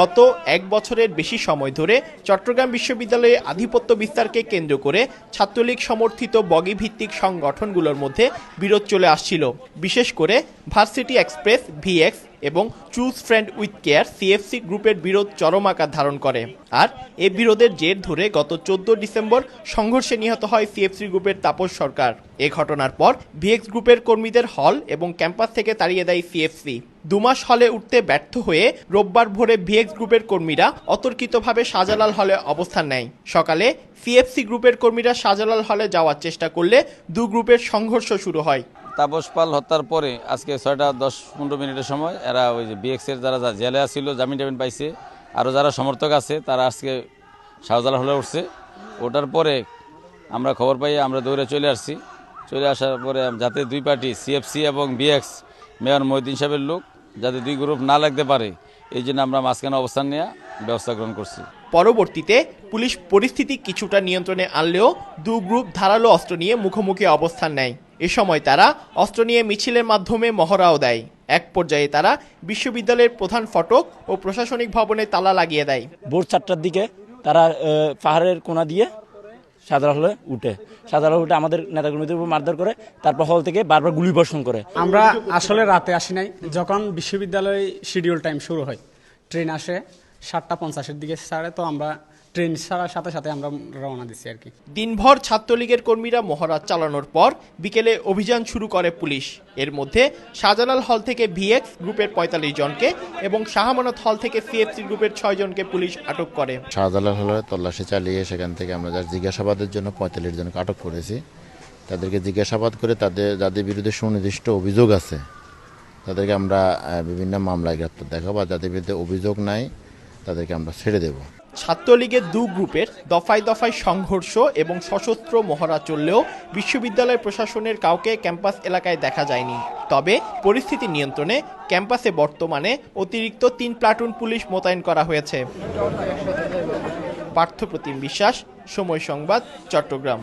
গত এক বছরের বেশি সময় ধরে চট্টগ্রাম বিশ্ববিদ্যালয়ে আধিপত্য বিস্তারকে কেন্দ্র করে ছাত্রলীগ সমর্থিত বগি ভিত্তিক সংগঠনগুলোর মধ্যে বিরোধ চলে আসছিল। বিশেষ করে ভার্সিটি এক্সপ্রেস, ভিএক্স এবং choose friend with care CFC গ্রুপের বিরোধ চরম আকার ধারণ করে। আর এ বিরোধের জের ধরে গত চোদ্দ ডিসেম্বর সংঘর্ষে নিহত হয় সিএফসি গ্রুপের তাপস সরকার। এ ঘটনার পর ভিএক্স গ্রুপের কর্মীদের হল এবং ক্যাম্পাস থেকে তাড়িয়ে দেয় সিএফসি দুমাস হলে উঠতে ব্যর্থ হয়ে রোববার ভোরে ভিএক্স গ্রুপের কর্মীরা অতর্কিতভাবে শাহজালাল হলে অবস্থান নেয়। সকালে সিএফসি গ্রুপের কর্মীরা শাহজালাল হলে যাওয়ার চেষ্টা করলে দু গ্রুপের সংঘর্ষ শুরু হয়। তাপস পাল হত্যার পরে আজকে ছয়টা দশ পনেরো মিনিটের সময় এরা ওই যে বিএক্সের যারা জেলে আসছিল জামিন টামিন পাইছে আরও যারা সমর্থক আছে, তারা আজকে শাহজালা হলে উঠছে। ওঠার পরে আমরা খবর পাই আমরা দৌড়ে চলে আসছি। চলে আসার পরে যাতে দুই পার্টি সিএফসি এবং বিএক্স মেয়র মহিউদ্দিন সাহেবের লোক, যাতে দুই গ্রুপ না লাগতে পারে, এই জন্য আমরা মাঝখানে অবস্থান নেওয়া ব্যবস্থা গ্রহণ করছি। পরবর্তীতে পুলিশ পরিস্থিতি কিছুটা নিয়ন্ত্রণে আনলেও দু গ্রুপ ধারালো অস্ত্র নিয়ে মুখোমুখি অবস্থান নেয়। এ সময় তারা অস্ত্র নিয়ে মিছিলের মাধ্যমে মহড়াও দেয়। এক পর্যায়ে তারা বিশ্ববিদ্যালয়ের প্রধান ফটক ও প্রশাসনিক ভবনে তালা লাগিয়ে দেয়। ভোর চারটার দিকে তারা পাহাড়ের কোনা দিয়ে সাধারণ হলে উঠে। সাধারণ উঠে আমাদের নেতাকর্মীদের উপর মারধর করে তারপর হল থেকে বারবার গুলি বর্ষণ করে। আমরা আসলে রাতে আসি নাই যখন বিশ্ববিদ্যালয় শিডিউল টাইম শুরু হয় ট্রেন আসে সাতটা পঞ্চাশের দিকে। ছাড়ে তো আমরা ট্রেন ছাড়ার সাথে সাথে আমরা রওনা দিচ্ছি আর কি। দিনভর ছাত্রলীগের কর্মীরা মহড়া চালানোর পর বিকেলে অভিযান শুরু করে পুলিশ। এর মধ্যে শাহজালাল হল থেকে ভিএক্স গ্রুপের পঁয়তাল্লিশ জনকে এবং শাহমানত হল থেকে সিএফসি গ্রুপের ছয় জনকে পুলিশ আটক করে। শাহজালাল হলে তল্লাশি চালিয়ে সেখান থেকে আমরা যার জিজ্ঞাসাবাদের জন্য পঁয়তাল্লিশ জনকে আটক করেছি। তাদেরকে জিজ্ঞাসাবাদ করে তাদের যাদের বিরুদ্ধে সুনির্দিষ্ট অভিযোগ আছে তাদেরকে আমরা বিভিন্ন মামলায় গ্রেপ্তার দেখাবো। আর যাদের বিরুদ্ধে অভিযোগ নাই তাদেরকে আমরা ছেড়ে দেবো। ছাত্রলীগের দু গ্রুপের দফায় দফায় সংঘর্ষ এবং সশস্ত্র মহড়া চললেও বিশ্ববিদ্যালয় প্রশাসনের কাউকে ক্যাম্পাস এলাকায় দেখা যায়নি। তবে পরিস্থিতি নিয়ন্ত্রণে ক্যাম্পাসে বর্তমানে অতিরিক্ত তিন প্লাটুন পুলিশ মোতায়েন করা হয়েছে। পার্থপ্রতিম বিশ্বাস, সময় সংবাদ, চট্টগ্রাম।